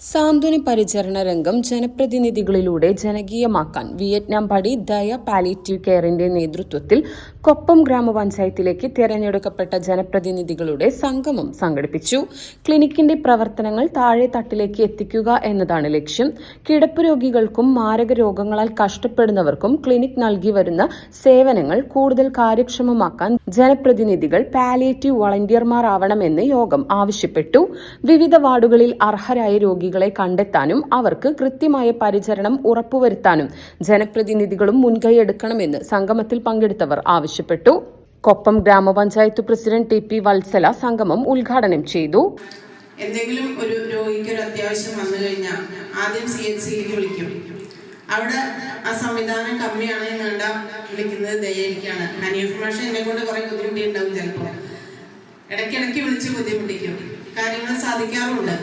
സാന്ത്വന പരിചരണ രംഗം ജനപ്രതിനിധികളിലൂടെ ജനകീയമാക്കാൻ വിയറ്റ്നാം പടി ദയ പാലിറ്റീവ് കെയറിന്റെ നേതൃത്വത്തിൽ കൊപ്പം ഗ്രാമപഞ്ചായത്തിലേക്ക് തിരഞ്ഞെടുക്കപ്പെട്ട ജനപ്രതിനിധികളുടെ സംഗമം സംഘടിപ്പിച്ചു. ക്ലിനിക്കിന്റെ പ്രവർത്തനങ്ങൾ താഴെ തട്ടിലേക്ക് എത്തിക്കുക എന്നതാണ് ലക്ഷ്യം. കിടപ്പ് രോഗികൾക്കും മാരക രോഗങ്ങളാൽ കഷ്ടപ്പെടുന്നവർക്കും ക്ലിനിക് നൽകി വരുന്ന സേവനങ്ങൾ കൂടുതൽ കാര്യക്ഷമമാക്കാൻ ജനപ്രതിനിധികൾ പാലിയേറ്റീവ് വളണ്ടിയർമാർ ആവണമെന്ന് യോഗം ആവശ്യപ്പെട്ടു. വിവിധ വാർഡുകളിൽ അർഹരായ രോഗികളെ കണ്ടെത്താനും അവർക്ക് കൃത്യമായ പരിചരണം ഉറപ്പുവരുത്താനും ജനപ്രതിനിധികളും മുൻകൈയെടുക്കണമെന്ന് സംഗമത്തിൽ പങ്കെടുത്തവർ ആവശ്യപ്പെട്ടു. കൊപ്പം ഗ്രാമപഞ്ചായത്ത് പ്രസിഡന്റ് ടി പി വത്സല സംഗമം ഉദ്ഘാടനം ചെയ്തു. എന്തെങ്കിലും ഒരു രോഗിക്ക് ഒരു അത്യാവശ്യം വന്നു കഴിഞ്ഞാൽ ആദ്യം സി എച്ച് സിയിലേക്ക് വിളിക്കും. അവിടെ ആ സംവിധാനം കമ്മിയാണ് വേണ്ട വിളിക്കുന്നത് ദയായിരിക്കാണ്. മാനുഫാക്ചർ എന്നെ കൊണ്ട് കുറെ ബുദ്ധിമുട്ടിയുണ്ടാവും ചിലപ്പോൾ. ഇടയ്ക്കിടയ്ക്ക് വിളിച്ച് ബുദ്ധിമുട്ടിക്കും. കാര്യങ്ങൾ സാധിക്കാറുണ്ട്.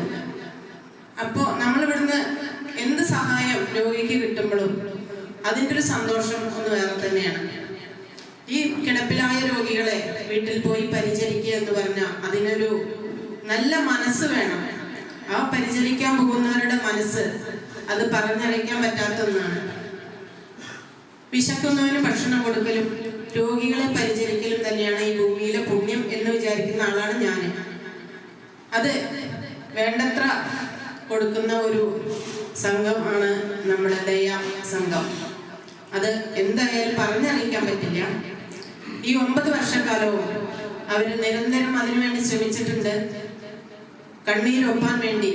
എന്ത് സഹായം രോഗിക്ക് കിട്ടുമ്പോഴും അതിന്റെ ഒരു സന്തോഷം ഒന്ന് വേറെ തന്നെയാണ്. ഈ കിടപ്പിലായ രോഗികളെ വീട്ടിൽ പോയി പരിചരിക്കുക എന്ന് പറഞ്ഞാൽ അതിനൊരു നല്ല മനസ്സ് വേണം. ആ പരിചരിക്കാൻ പോകുന്നവരുടെ മനസ്സ് അത് പറഞ്ഞറിയിക്കാൻ പറ്റാത്ത ഒന്നാണ്. വിശക്കുന്നവന് ഭക്ഷണം കൊടുക്കലും രോഗികളെ പരിചരിക്കലും തന്നെയാണ് ഈ ഭൂമിയിലെ പുണ്യം എന്ന് വിചാരിക്കുന്ന ആളാണ് ഞാൻ അത് വേണ്ടത്ര കൊടുക്കുന്ന ഒരു സംഘമാണ് നമ്മുടെ ദയ സംഘം. അത് എന്തായാലും പറഞ്ഞറിയിക്കാൻ പറ്റില്ല. ഈ ഒമ്പത് വർഷക്കാലവും അവർ നിരന്തരം അതിനുവേണ്ടി ശ്രമിച്ചിട്ടുണ്ട്. കണ്ണീരൊപ്പാൻ വേണ്ടി.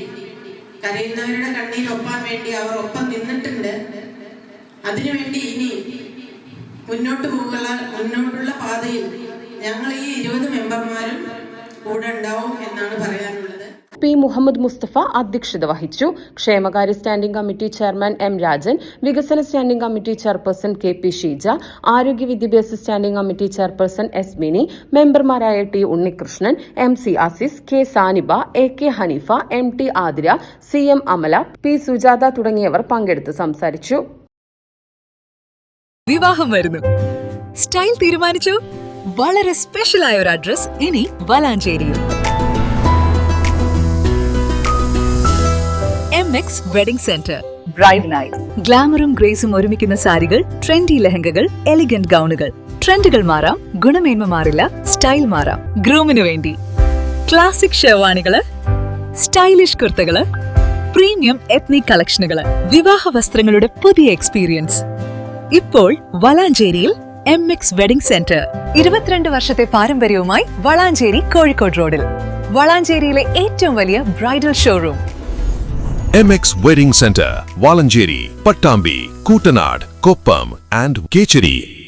കരയുന്നവരുടെ കണ്ണീരൊപ്പാൻ വേണ്ടി അവർ ഒപ്പം നിന്നിട്ടുണ്ട്. അതിനുവേണ്ടി ഇനി മുന്നോട്ട് പോകുള്ള മുന്നോട്ടുള്ള പാതയിൽ ഞങ്ങൾ ഈ ഇരുപത് മെമ്പർമാരും കൂടെ ഉണ്ടാവും എന്നാണ് പറയാനുള്ളത്. പി മുഹമ്മദ് മുസ്തഫ അധ്യക്ഷത വഹിച്ചു. ക്ഷേമകാര്യ standing committee chairman M Rajan വികസന standing committee chairperson K P Sheeja ആരോഗ്യ വിദ്യാഭ്യാസ standing committee chairperson S Mini മെമ്പർമാരായ T Unnikrishnan M C Azees K Saniba A K Haneefa M T Athira C M Amala P Sujatha തുടങ്ങിയവർ പങ്കെടുത്ത് സംസാരിച്ചു. വിവാഹം വരുന്നു. Style തീരുമാനിച്ചു. വളരെ സ്പെഷ്യൽ ആയ ഒരു അഡ്രസ് ഇനി വലാഞ്ചേരിയിൽ എക്സ് വെഡിംഗ് സെന്റർ ബ്രൈഡിനായി ഗ്ലാമറും ഗ്രേസും ഒരുമിക്കുന്ന സാരികൾ ട്രെൻഡി ലെഹങ്കകൾ എലിഗന്റ് ഗൗണുകൾ. ട്രെൻഡുകൾ മാറാം ഗുണമേന്മ മാറില്ല സ്റ്റൈൽ മാറാം. ഗ്രൂമിന് വേണ്ടി. ക്ലാസിക് ഷെർവാണികൾ സ്റ്റൈലിഷ് കുർത്തകൾ പ്രീമിയം എത്നിക് കളക്ഷനുകൾ വിവാഹ വസ്ത്രങ്ങളുടെ പുതിയ എക്സ്പീരിയൻസ് ഇപ്പോൾ വളാഞ്ചേരിയിൽ എം എക്സ് വെഡിംഗ് സെന്റർ ഇരുപത്തിരണ്ട് വർഷത്തെ പാരമ്പര്യവുമായി വളാഞ്ചേരി കോഴിക്കോട് റോഡിൽ. വളാഞ്ചേരിയിലെ ഏറ്റവും വലിയ bridal showroom MX Wedding Center, Valanjiri, Patambi, Kutanad, Koppam and Kecheri.